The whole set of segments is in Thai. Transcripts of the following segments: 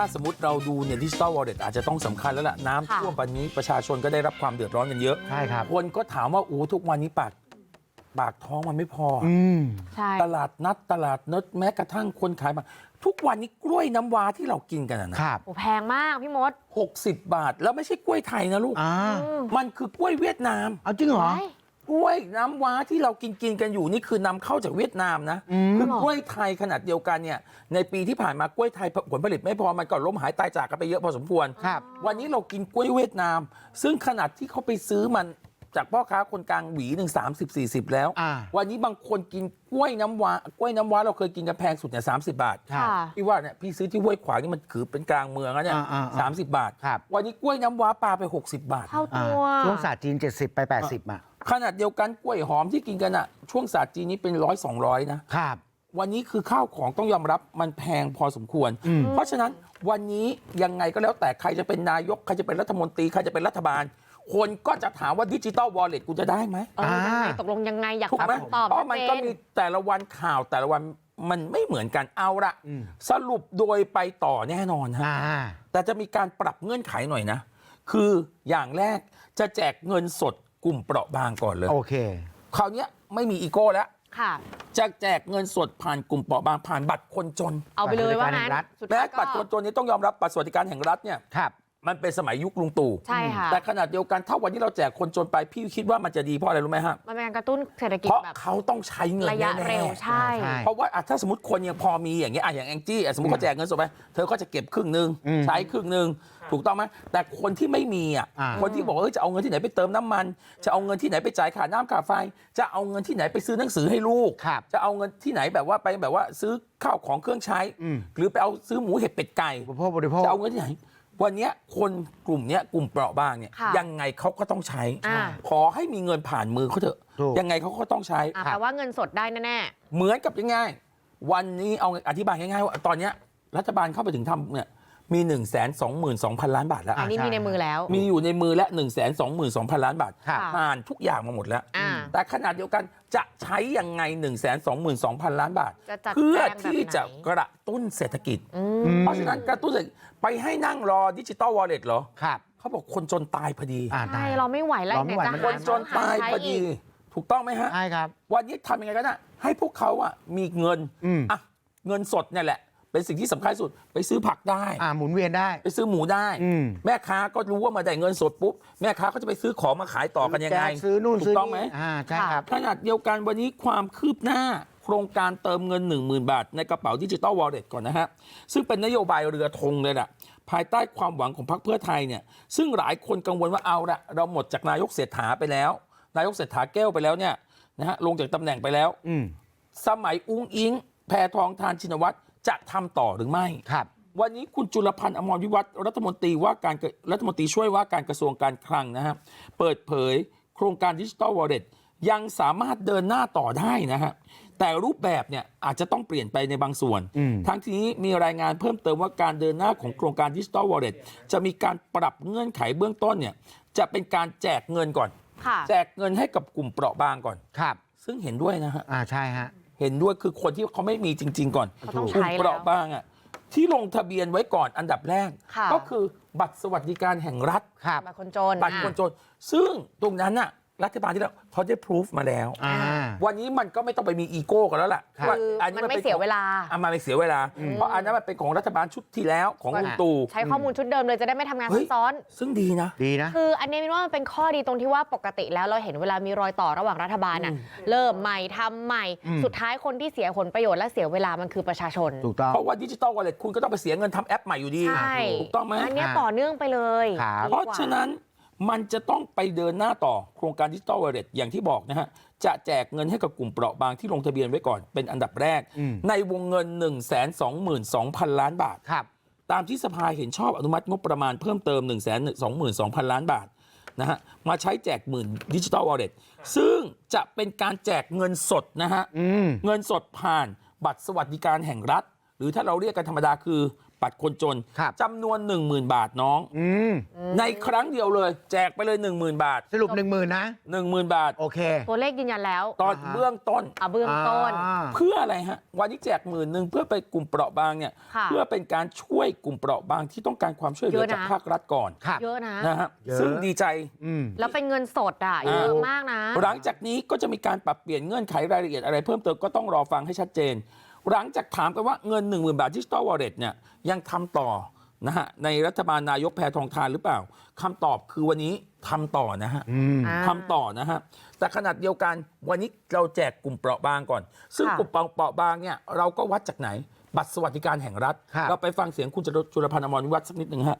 ถ้าสมมติเราดูเนี่ยดิจิตอลวอลเล็ตอาจจะต้องสำคัญแล้วล่ะ น้ำค่ะท่วมวันนี้ประชาชนก็ได้รับความเดือดร้อนกันเยอะใช่ครับคนก็ถามว่าโอ้ทุกวันนี้ปากปากท้องมันไม่พอออืมใช่ตลาดนัดตลาดนัดแม้กระทั่งคนขายมา ทุกวันนี้กล้วยน้ำว้าที่เรากินกันอะนะครับโอ้แพงมากพี่มดหกสิบบาทแล้วไม่ใช่กล้วยไทยนะลูกอ่าอืมมันคือกล้วยเวียดนามเอาจริงเหรอไว้ กล้วยน้ำว้าที่เรากินกินกันอยู่นี่คือนำเข้าจากเวียดนามนะอืมคือกล้วยไทยขนาดเดียวกันเนี่ยในปีที่ผ่านมากล้วยไทยผลผลิตไม่พอมันก็ล้มหายตายจากกันไปเยอะพอสมควรครับวันนี้เรากินกล้วยเวียดนาม ซึ่งขนาดที่เขาไปซื้อมันจากพ่อค้าคนกลางหวีหนึ่งสามสิบสี่สิบแล้วอ่าวันนี้บางคนกินกล้วยน้ำว้ากล้วยน้ำว้าเราเคยกินกันแพงสุดเนี่ยสามสิบบาทครับค่ะพี่ว่าเนี่ยพี่ซื้อที่ห้วยขวางนี่มันถือเป็นกลางเมืองแล้วเนี่ยอ่าอ่าอ่าสามสิบบาทครับวันนี้กล้วยน้ำว้าปลาไป 60 บาทเท่าอ่าตัวช่วงศาสตร์จีน 70 ไป 80อะ ขนาดเดียวกันกล้วยหอมที่กินกันอะช่วงศาสตร์จีนนี้เป็นร้อยสองร้อยนะครับวันนี้คือข้าวของต้องยอมรับมันแพงพอสมควรอืมเพราะฉะนั้นวันนี้ยังไงก็แล้วแต่ใครจะเป็นนายก ใครจะเป็นรัฐมนตรี ใครจะเป็นรัฐบาล คนก็จะถามว่าดิจิตอลวอลเล็ตกูจะได้ไหมเออยังไงตกลงยังไงอยากถูกฟังไหมคำตอบเพราะมันก็ชัดเจมีแต่ละวันข่าวแต่ละวันมันไม่เหมือนกันเอาละอืมสรุปโดยไปต่อแน่นอนฮะอ่าแต่จะมีการปรับเงื่อนไขหน่อยนะ คืออย่างแรกจะแจกเงินสด กลุ่มเปราะบางก่อนเลยโอเคคราวเนี้ยไม่มีอีโก้แล้วค่ะจะแจกเงินสดผ่านกลุ่มเปราะบางผ่านบัตรคนจนเอาไปเลยว่างั้นรัฐสุดแม้ท้ายก็บัตรคนจนนี้ต้องยอมรับบัตรสวัสดิการแห่งรัฐเนี่ยครับ มันเป็นสมัยยุคลุงตู่ใช่ค่ะแต่ขนาดเดียวกันถ้าวันนี้เราแจกคนจนไปพี่คิดว่ามันจะดีเพราะอะไรรู้ไหมฮะมันเป็นการกระตุ้นเศรษฐกิจเพราะแบบเขาต้องใช้เงินระยะแน่เร็วๆใช่ใช่เพราะว่าอะถ้าสมมติคนยังพอมีอย่างเงี้ยอะอย่างแองจี้อะสมมติเขาแจกเงินสดไปเธอก็จะเก็บครึ่งหนึ่งอืมใช้ครึ่งหนึ่งถูกต้องไหมแต่คนที่ไม่มีอะอ่าคนที่บอกว่าเอ้ยจะเอาเงินที่ไหนไปเติมน้ำมัน จะเอาเงินที่ไหนไปจ่ายค่าน้ำค่าไฟ จะเอาเงินที่ไหนไปซื้อหนังสือให้ลูกครับจะเอาเงินที่ไหนแบบว่าไปแบบว่าซื้อข้าวของเครื่องใช้อืมหรือไปเอาซื้อหมูเห็ดเป็ดไก่บริโภคบริโภคจะเอาเงินที่ไหน วันเนี้ยคนกลุ่มเนี้ยกลุ่มเปราะบางเนี่ยค่ะยังไงเขาก็ต้องใช้อ่าขอให้มีเงินผ่านมือเขาเถอะถูกยังไงเขาก็ต้องใช้อะแปลว่าเงินสดได้แน่เหมือนกับง่ายๆวันนี้เอาอธิบายง่ายๆว่าตอนเนี้ยรัฐบาลเข้าไปถึงทำเนี่ยมี1นึ่งแสนสองหมื่นสองพันล้านบาทแล้วๆอันนี้ใช่มีในมือแล้ว มีอยู่ในมือและ1นึ่งแสนสองหมื่นสองพันล้านบาทครับผ่านทุกอย่างมาหมดแล้วอ่า แต่ขนาดเดียวกันจะใช้ยังไง1นึ่งแสนสองหมื่นสองพันล้านบาทจะจัดเพื่อแจงแบบที่จะไหนกระตุ้นเศรษฐกิจอือืมมเพราะฉะนั้นกระตุ้นเศรษฐกิจไปให้นั่งรอดิจิตอลวอลเล็ตเหรอครับเขาบอกคนจนตายพอดีอ่าใช่ได้เราไม่ไหวแล้วเราไม่ไหวจะมันคนจนตายพอดี ถูกต้องไหมฮะใช่ครับ วันนี้ทำยังไงก็ได้ให้พวกเขาอะมีเงินอืมอะเงินสดเนี่ยแหละ เป็นสิ่งที่สำคัญที่สุดไปซื้อผักได้ อ่าหมุนเวียนได้ ไปซื้อหมูได้ อืมแม่ค้าก็รู้ว่ามาได้เงินสดปุ๊บ แม่ค้าเขาจะไปซื้อของมาขายต่อกันยังไงแจซื้อนู่นถูซื้อกต้องไหม นี่อ่าใช่ครับ ขนาดเดียวกันวันนี้ความคืบหน้า โครงการเติมเงิน 1 0,000 บาท ในกระเป๋าดิจิตอลวอลเล็ตก่อนนะฮะ ซึ่งเป็นนโยบายเรือธงเลยล่ะ ภายใต้ความหวังของพรรคเพื่อไทยเนี่ย ซึ่งหลายคนกังวลว่าเอาละเราหมดจากนายกเศรษฐาไปแล้ว นายกเศรษฐาแก้วไปแล้วเนี่ยนะฮะลงจากตำแหน่งไปแล้ว อืม สมัยอุ้งอิง แพทองทานชินวัตร จะทำต่อหรือไม่ครับวันนี้คุณจุลพันธ์อมรวิวัฒน์รัฐมนตรีว่าการรัฐมนตรีช่วยว่าการกระทรวงการคลังนะครับเปิดเผยโครงการดิจิ t a ลวอลเล็ตยังสามารถเดินหน้าต่อได้นะฮะแต่รูปแบบเนี่ยอาจจะต้องเปลี่ยนไปในบางส่วนอืมทั้งนี้มีรายงานเพิ่มเติมว่าการเดินหน้าของโครงการดิจิ t a ลวอลเล็ตจะมีการปรับเงื่อนไขเบื้องต้นเนี่ยจะเป็นการแจกเงินก่อนค่ะแจกเงินให้กับกลุ่มเปราะบางก่อนครับ ซึ่งเห็นด้วยนะฮะอ่าใช่ฮะ เห็นด้วยคือคนที่เขาไม่มีจริงๆก่อนเขาต้องกลุ่มใช้เปแล้วราะบางอะที่ลงทะเบียนไว้ก่อนอันดับแรกค่ะก็คือบัตรสวัสดิการแห่งรัฐครับบัตรคนจนบัตรคนจนซึ่งตรงนั้นน่ะ รัฐบาลที่แล้วเขาได้พิสูจมาแล้ว อ่า วันนี้มันก็ไม่ต้องไปมีอีโก้กันแล้วล่ะครับ ว่าคืออัมันไม่ป็เสียเวลา อะมันไม่เสียเวลา เพราะอันนั้นมันเป็นของรัฐบาลชุดที่แล้วของลุงตู่ ใช้ข้อมูลชุดเดิมเลยจะได้ไม่ทำงานเฮ้ซัย บซ้อน ซึ่งดีนะ ดีนะ คืออันนี้มินว่ามันเป็นข้อดีตรงที่ว่าปกติแล้วเราเห็นเวลามีรอยต่อระหว่างรัฐบาลน่ะอืมเริ่มใหม่ทำใหม่ อืม สุดท้ายคนที่เสียผลประโยชน์และเสียเวลามันคือประชาชน ถูกต้อง เพราะว่าดิจิตอลวอลเล็ตคุณก็ต้องไปเสียเงินทำแอปใหม่อยู่ดีใช่ ถูกต้องไหมอันเนี้ยอ่าต่อเนื่องไปเลยครับ เพราะฉะนั้น มันจะต้องไปเดินหน้าต่อโครงการดิจิตอลวอลเล็ตอย่างที่บอกนะฮะจะแจกเงินให้กับกลุ่มเปราะบางที่ลงทะเบียนไว้ก่อนเป็นอันดับแรกอืมในวงเงิน1 2 2 2 0 0 0 ล้านบาทครับตามที่สภาเห็นชอบอนุมัติงบประมาณเพิ่มเติม 1 2 2 2 0 0 0 ล้านบาทนะฮะมาใช้แจกหมื่นดิจิตอลวอลเล็ตซึ่งจะเป็นการแจกเงินสดนะฮะอืมเงินสดผ่านบัตรสวัสดิการแห่งรัฐ หรือถ้าเราเรียกกันธรรมดาคือ บัตรคนจนครับจำนวน10,000บาทน้องอืมในครั้งเดียวเลยแจกไปเลย10,000บาทสรุปหนึ่งหมื่นนะ10,000บาทโอเคตัวเลขยืนยันแล้วตอนอ่าฮะเบื้องต้นอะเบื้องต้นอ่าเพื่ออะไรฮะวันนี้แจกหมื่นหนึ่งเพื่อไปกลุ่มเปราะบางเนี่ยค่ะเพื่อเป็นการช่วยกลุ่มเปราะบางที่ต้องการความช่วยเหลือเยอะนะจากภาครัฐก่อนครับเยอะนะนะฮะเยอะซึ่งดีใจอืมแล้วเป็นเงินสดอะอ่าเยอะมากนะ หลังจากนี้ก็จะมีการปรับเปลี่ยนเงื่อนไขรายละเอียดอะไรเพิ่มเติมก็ต้องรอฟังให้ชัดเจน หลังจากถามกันว่าเงิน1 0,000บาทดิจิตอลวอลเล็ตเนี่ยยังทำต่อนะฮะในรัฐบาลนายกแพทองทานหรือเปล่าคำตอบคือวันนี้ทำต่อนะฮะอืมอ่าทำต่อนะฮะแต่ขนาดเดียวกันวันนี้เราแจกกลุ่มเปราะบางก่อน ซึ่งค่ะกลุ่มเปราะบางเนี่ยเราก็วัดจากไหน บัตรสวัสดิการแห่งรัฐครับเราไปฟังเสียงคุณจรจุลพันธ์อมรวิวัฒน์สักนิดหนึ่งฮะ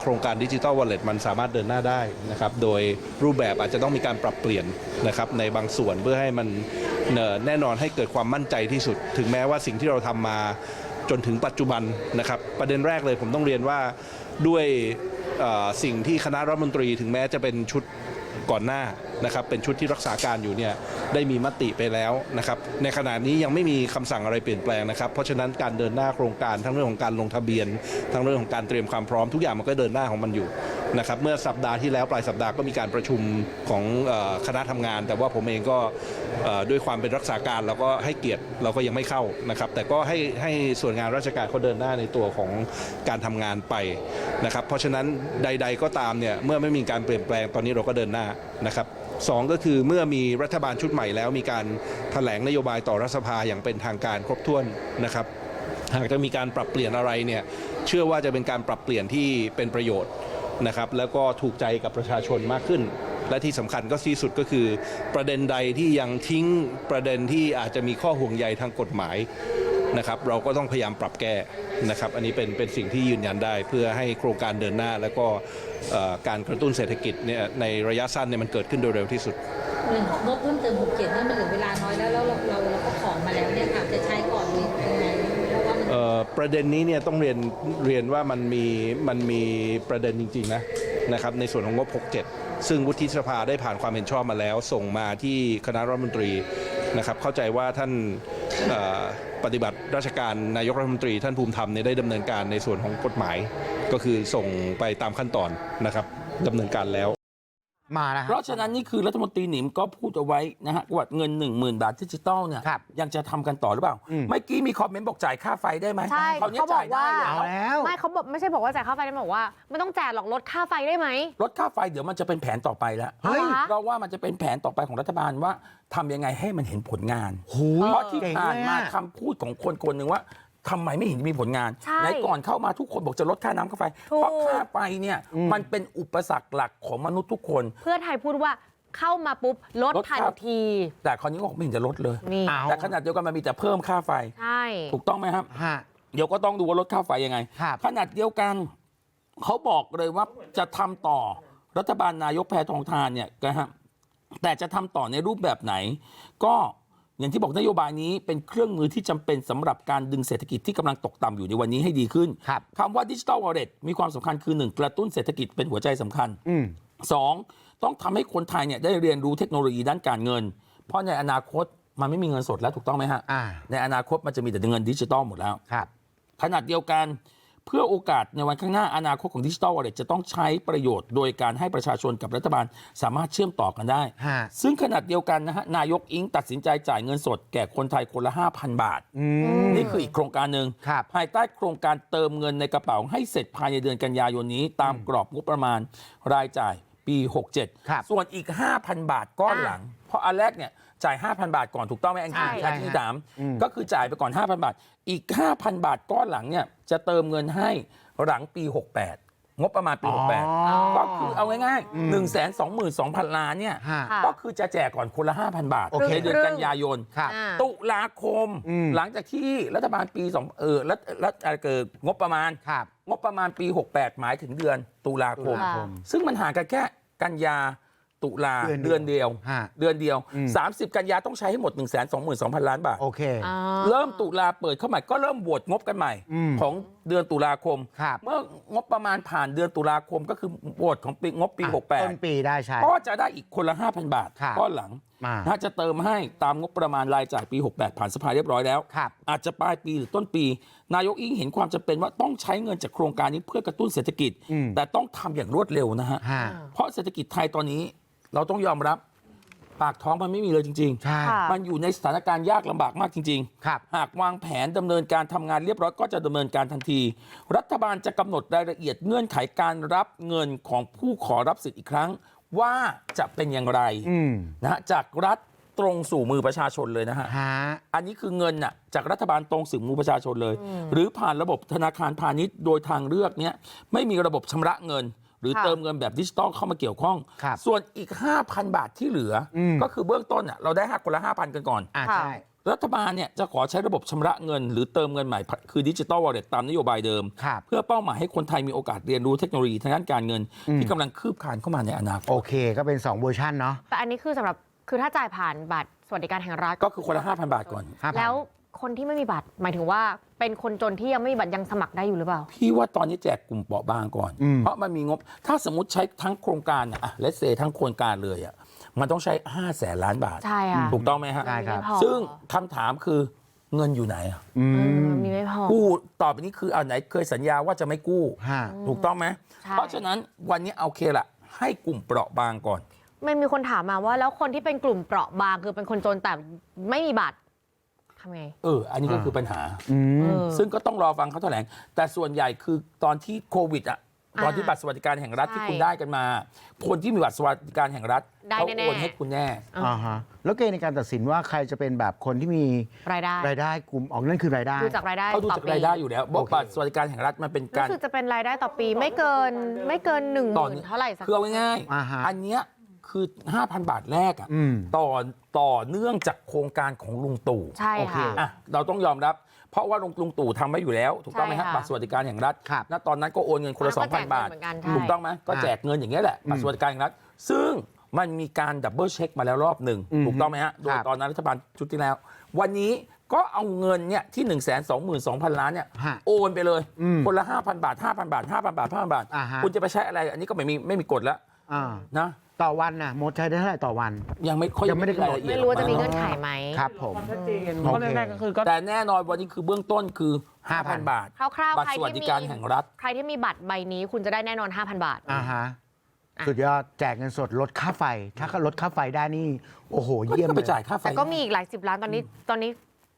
โครงการดิจิ t a ลวอลเล็ตมันสามารถเดินหน้าได้นะครับ โดยรูปแบบอาจจะต้องมีการปรับเปลี่ยนนะครับในบางส่วนเพื่อให้มันเอ่อ แน่นอนให้เกิดความมั่นใจที่สุด ถึงแม้ว่าสิ่งที่เราทำมาจนถึงปัจจุบันนะครับ ประเด็นแรกเลยผมต้องเรียนว่าด้วยสิ่งที่คณะรัฐมนตรีถึงแม้จะเป็นชุดก่อนหน้านะครับเป็นชุดที่รักษาการอยู่เนี่ยได้มีมติไปแล้วนะครับในขณะนี้ยังไม่มีคำสั่งอะไรเปลี่ยนแปลงนะครับเพราะฉะนั้นการเดินหน้าโครงการทั้งเรื่องของการลงทะเบียน ทั้งเรื่องของการเตรียมความพร้อมทุกอย่างมันก็เดินหน้าของมันอยู่ นะครับเมื่อสัปดาห์ที่แล้วปลายสัปดาห์ก็มีการประชุมของคณะทำงาน แต่ว่าผมเองก็ด้วยความเป็นรักษาการเราก็ให้เกียรติเราก็ยังไม่เข้านะครับ แต่ก็ให้ให้ส่วนงานราชการเขาเดินหน้าในตัวของการทำงานไปนะครับ เพราะฉะนั้นใด ๆก็ตามเนี่ยเมื่อไม่มีการเปลี่ยนแปลงตอนนี้เราก็เดินหน้านะครับสองก็คือเมื่อมีรัฐบาลชุดใหม่แล้วมีการแถลงนโยบายต่อรัฐสภาอย่างเป็นทางการครบถ้วนนะครับ หากจะมีการปรับเปลี่ยนอะไรเนี่ยเชื่อว่าจะเป็นการปรับเปลี่ยนที่เป็นประโยชน์ นะครับแล้วก็ถูกใจกับประชาชนมากขึ้น และที่สำคัญก็ที่สุดก็คือ ประเด็นใดที่ยังทิ้งประเด็นที่อาจจะมีข้อห่วงใยทางกฎหมายนะครับเราก็ต้องพยายามปรับแก้นะครับอันนี้เป็นเป็นสิ่งที่ยืนยันได้เพื่อให้โครงการเดินหน้า แล้วก็การกระตุ้นเศรษฐกิจเนี่ยในระยะสั้นเนี่ยมันเกิดขึ้นโดยเร็วที่สุดหนึ่องของงบเพิ่มเติมหกเจ็ดนี่มันเหลือเวลาน้อยแล้วแล้วเรา ประเด็นนี้เนี่ยต้องเรียนเรียนว่ามันมีมันมีประเด็นจริงๆนะนะครับในส่วนของงบ 67 ซึ่งวุฒิสภาได้ผ่านความเห็นชอบมาแล้ว ส่งมาที่คณะรัฐมนตรีนะครับเข้าใจว่าท่านปฏิบัติราชการนายกรัฐมนตรี ท่านภูมิธรรมเนี่ยได้ดำเนินการในส่วนของกฎหมาย ก็คือส่งไปตามขั้นตอนนะครับดำเนินการแล้ว เพราะฉะนั้นนี่คือรัฐมนตรีหนิมก็พูดเอาไว้นะฮะว่าเงิน1 0,000บาทดิจิตอลเนี่ยครับยังจะทำกันต่อหรือเปล่าอืมเมื่อกี้มีคอมเมนต์บอกจ่ายค่าไฟได้ไหมใช่คราวนี้เขาบอกว่าจ่ยได้เอาแล้วไม่เขาบอกไม่ใช่บอกว่าจ่ายค่าไฟได้บอกว่าไม่ต้องแจกหรอกลดค่าไฟได้ไหมลดค่าไฟเดี๋ยวมันจะเป็นแผนต่อไปแล้วเฮ้ยเอาเหรอคะเพราะว่ามันจะเป็นแผนต่อไปของรัฐบาลว่าทำยังไงให้มันเห็นผลงานหูยเพราะที่เก่งผ่านเลยมาอะคำพูดของคนคนหนึ่งว่า ทำไมไม่เห็นมีผลงานใช่ในก่อนเข้ามาทุกคนบอกจะลดค่าน้ำค่าไฟถูกเพราะค่าไฟเนี่ยมันเป็นอุปสรรคหลักของมนุษย์ทุกคน เพื่อไทยพูดว่าเข้ามาปุ๊บลดลดทันครับที แต่คราวนี้ก็บอกไม่เห็นจะลดเลยนี่เอาแต่ขนาดเดียวกันมันมีแต่เพิ่มค่าไฟใช่ถูกต้องไหมครับฮะเดี๋ยวก็ต้องดูว่าลดค่าไฟยังไงครับขนาดเดียวกันเขาบอกเลยว่าจะทำต่อรัฐบาลนายกแพทองทานเนี่ยนะฮะแต่จะทำต่อในรูปแบบไหน ก็ อย่างที่บอกนโยบายนี้เป็นเครื่องมือที่จำเป็นสำหรับการดึงเศรษฐกิจที่กำลังตกต่ำอยู่ในวันนี้ให้ดีขึ้นครับคำว่าดิจิ t a ลวอลเล็ตมีความสำคัญคือ1กระตุ้นเศรษฐกิจเป็นหัวใจสำคัญอืมสองต้องทำให้คนไทยเนี่ยได้เรียนรู้เทคโนโลยีด้านการเงิน เพราะในอนาคตมันไม่มีเงินสดแล้วถูกต้องไหมฮะอ่าในอนาคตมันจะมีแต่เงินดิจิตอลหมดแล้วครับขนาดเดียวกันเพื่อโอกาสในวันข้างหน้าอนาคตของดิจิ t a ลวอลเล็ตจะต้องใช้ประโยชน์โดยการให้ประชาชนกับรัฐบาลสามารถเชื่อมต่อกันได้ฮะซึ่งขนาดเดียวกันนะฮะนายกอิงตัดสินใจจ่ายเงินสดแก่คนไทยคนละ 5,000 บาทอืมนี่คืออีกโครงการหนึ่งครับภายใต้โครงการเติมเงินในกระเป๋าให้เสร็จภายในเดือนกันยายนนี้ ตามกรอบงบประมาณรายจ่ายปี 67ครับส่วนอีก 5,000 บาทก้อนหลัง เพราะอันแรกเนี่ย จ่าย5,000บาทก่อนถูกต้องไหมแองจี้ใช่อันที่สามอืมก็คือจ่ายไปก่อน5,000บาทอีก5,000บาทก้อนหลังเนี่ยจะเติมเงินให้หลังปี 68 งบประมาณปีอ๋อ68 ก็คือเอาง่ายๆ 1 2 2 2 0 0 0 ล้านเนี่ยฮะค่ะก็คือจะแจกก่อนคนละ 5,000 บาทโอเคในเดือนกันยายนครับอ่าตุลาคมอืมหลังจากที่รัฐบาลปีสองเออรัฐรัฐอะไรเกิดงบประมาณครับงบประมาณปี 68 หมายถึงเดือนตุลาคมตุลาคมซึ่งมันห่างกันแค่กันยา ตุลาเดืเดืออนนเดีเดียยววฮะเดือนเดียวอืม30 กันยาต้องใช้ให้หมด 1 2 2 0 0 0 ล้านบาทโอเคอ่าเริ่มตุลาเปิดเข้าใหม่ก็เริ่มบวชงบกันใหม่อืมของเดือนตุลาคมครับเมื่องบประมาณผ่านเดือนตุลาคมก็คือโหวตของปีงบปีอะต้น68ปีได้ใช่ก็จะได้อีกคนละ 5,000 บาทครับก้อนหลังมาถ้าจะเติมให้ตามงบประมาณรายจ่ายปี 68 ผ่านสภาเรียบร้อยแล้วครับอาจจะปลายปีหรือต้นปี นายกอิงเห็นความจำเป็นว่าต้องใช้เงินจากโครงการนี้เพื่อกระตุ้นเศรษฐกิจอืมแต่ต้องทำอย่างรวดเร็วนะฮะฮะเพราะเศรษฐกิจไทยตอนนี้ เราต้องยอมรับปากท้องมันไม่มีเลยจริงใช่ค่ะๆมันอยู่ในสถานการณ์ยากลำบากมากจริงๆครับหากวางแผนดำเนินการทำงานเรียบร้อยก็จะดำเนินการทันที รัฐบาลจะกำหนดรายละเอียดเงื่อนไขการรับเงินของผู้ขอรับสิทธิ์อีกครั้ง ว่าจะเป็นอย่างไรอืมนะฮะจากรัฐตรงสู่มือประชาชนเลยนะฮะฮะอันนี้คือเงินน่ะจากรัฐบาลตรงสู่มือประชาชนเลย หรือผ่านระบบธนาคารพาณิชย์โดยทางเลือกเนี้ยไม่มีระบบชำระเงิน หรือค่ะเติมเงินแบบดิจิตอลเข้ามาเกี่ยวข้องครับส่วนอีก 5,000 บาทที่เหลืออมก็คือเบื้องต้นน่ะเราได้หักคนละ 5,000 กันก่อนอ่าค่ะใช่รัฐบาลเนี่ยจะขอใช้ระบบชำระเงิน หรือเติมเงินใหม่คือดิจิ t a ลวอลเล็ตตามนโยบายเดิมครับเพื่อเป้าหมายให้คนไทยมีโอกาสเรียนรู้เทคโนโลยีทางด้านการเงินอืมที่กำลังคืบคลานเข้ามาในอนาคโอตเค ก็เป็น 2 เวอร์ชันเนาะแต่อันนี้คือสำหรับคือถ้าจ่ายผ่านบัตรสวัสดิการแห่งรัฐก็คือคนละ5,000 บาทก่อน5,000แล้วคนที่ไม่มีบัตรหมายถึงว่า เป็นคนจนที่ยังไม่มีบัตรยังสมัครได้อยู่หรือเปล่า พี่ว่าตอนนี้แจกกลุ่มเปราะบางก่อน อืม เพราะมันมีงบ ถ้าสมมติใช้ทั้งโครงการอะเลสเซทั้งโครงการเลยอะมันต้องใช้5แสนล้านบาท ใช่ค่ะถูกต้องไหมฮะ ใช่ ครับไม่พอซึ่งคำถามคือเงินอยู่ไหนอะอืเออมมีไม่พอ กู้ต่อไปนี้คือเอาไหนเคยสัญญาว่าจะไม่กู้ ฮะ ถูกต้องไหม ใช่ เพราะฉะนั้นวันนี้เอาโอเคละให้กลุ่มเปราะบางก่อน มันมีคนถามมาว่าแล้วคนที่เป็นกลุ่มเปราะบางคือเป็นคนจนแต่ไม่มีบัตร ทำไงเอออันนี้ก็คือปัญหาอืเอมอซึ่งก็ต้องรอฟังเขาแถลง แต่ส่วนใหญ่คือตอนที่โควิดอะอ่าตอนที่บัตรสวัสดิการแห่งรัฐใช่ที่คุณได้กันมา คนที่มีบัตรสวัสดิการแห่งรัฐได้เขาแน่ๆโอนให้คุณแน่อ่าฮะแล้วเกณฑ์ในการตัดสินว่าใครจะเป็นแบบคนที่มีรายได้รายได้กลุ่มออกนั่นคือรายได้ดูจากรายได้เขาดูต่อจากปีรายได้อยู่แล้วบอกโอเคบัตรสวัสดิการแห่งรัฐมันเป็นการรู้สึกจะเป็นรายได้ต่อปีไม่เกินไม่เกินหนึ่งหต่อมื่นเท่าไหร่สักคือเอาง่ายอ่าฮะๆอันเนี้ย คือ5,000บาทแรกอะอืมต่อต่อเนื่องจากโครงการของลุงตู่ใช่โอเคค่ะอะเราต้องยอมรับ เพราะว่าลุงลุงตู่ทำไว้อยู่แล้วถูกต้องไหมใช่ฮะค่ะบัตรสวัสดิการแห่งรัฐครับณตอนนั้นก็โอนเงินคนละแล้วก็แจก2,000บาทเงินเหมือนกันใช่ถูกต้องไหมก็แจกเงินอย่างเงี้ยแหละบัตรสวัสดิการแห่งรัฐ ซึ่งมันมีการดับเบิลเช็คมาแล้วรอบหนึ่งอืมถูกต้องไหมฮะโดยครับตอนนั้นรัฐบาลชุดที่แล้ว วันนี้ก็เอาเงินเนี่ยที่1 2 2 0 0 0ล้านเนี่ยฮะโอนไปเลยอืมคนละ 5,000 บาท 5,000 บาท 5,000 บาท 5,000 บาทอ่าฮะคุณจะไปใช้อะไร อันนี้ก็ไม่มีไม่มีกฎแล้ว อ่านะต่อวันน่ะมดใช้ได้เท่าไหร่ต่อวัน ยังไม่ค่อยยังไม่ได้กำหนดรายลเอียไม่ดรู้ว่าจะมีออกเงื่อนไขไหมครับผมความชัดเจนโอเพราะเคแรกๆก็คือก็แต่แน่นอนวันนี้คือเบื้องต้นคือ 5,000 บาทคร่าวบัๆตใครรสวัสที่ดิมีการแห่งรัฐ ใครที่มีบัตรใบนี้คุณจะได้แน่นอน 5,000 บาท อ่าฮะอะ สุดยอดแจกเงินสดลดค่าไฟ ถ้าลดค่าไฟได้นี่ โอ้โห ก็เยี่ยมต้องเลไปย จ่ายค่าไฟแต่ก็มีอีกหลายสิบล้านตอนนี้ตอนนี้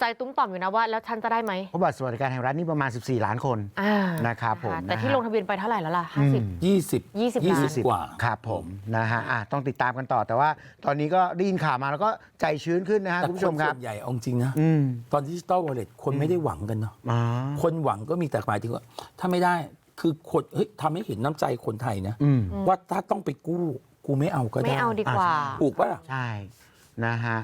ใจตุ้มต่อมอยู่นะว่าแล้วฉันจะได้ไหมเพราะบัตรสวัสดิการแห่งรัฐนี่ประมาณ 14 ล้านคนอ่านะครับผมแต่ที่นะฮะลงทะเบียนไปเท่าไหร่แล้วล่ะอืม50ยี่สิบ20ยี่สิบกว่าครับผมนะฮะอะต้องติดตามกันต่อแต่ว่า ตอนนี้ก็ได้ยินข่าวมาแล้วก็ใจชื้นขึ้นนะฮะแต่คุณคผู้ชนมครัส่บวนใหญ่เอาจริงนะอืมตอนดิจิตอลวอลเล็ตคนไม่ได้หวังกันเนาะอ๋อคนหวังก็มีแต่หมายถึงว่า ถ้าไม่ได้คือคนเฮ้ยทำให้เห็นน้ำใจคนไทยนะอืมว่าถ้าต้องไปกู้กูไม่เอาก็ได้ไม่เอาดีกว่าถูกปะล่ะใช่นะฮะ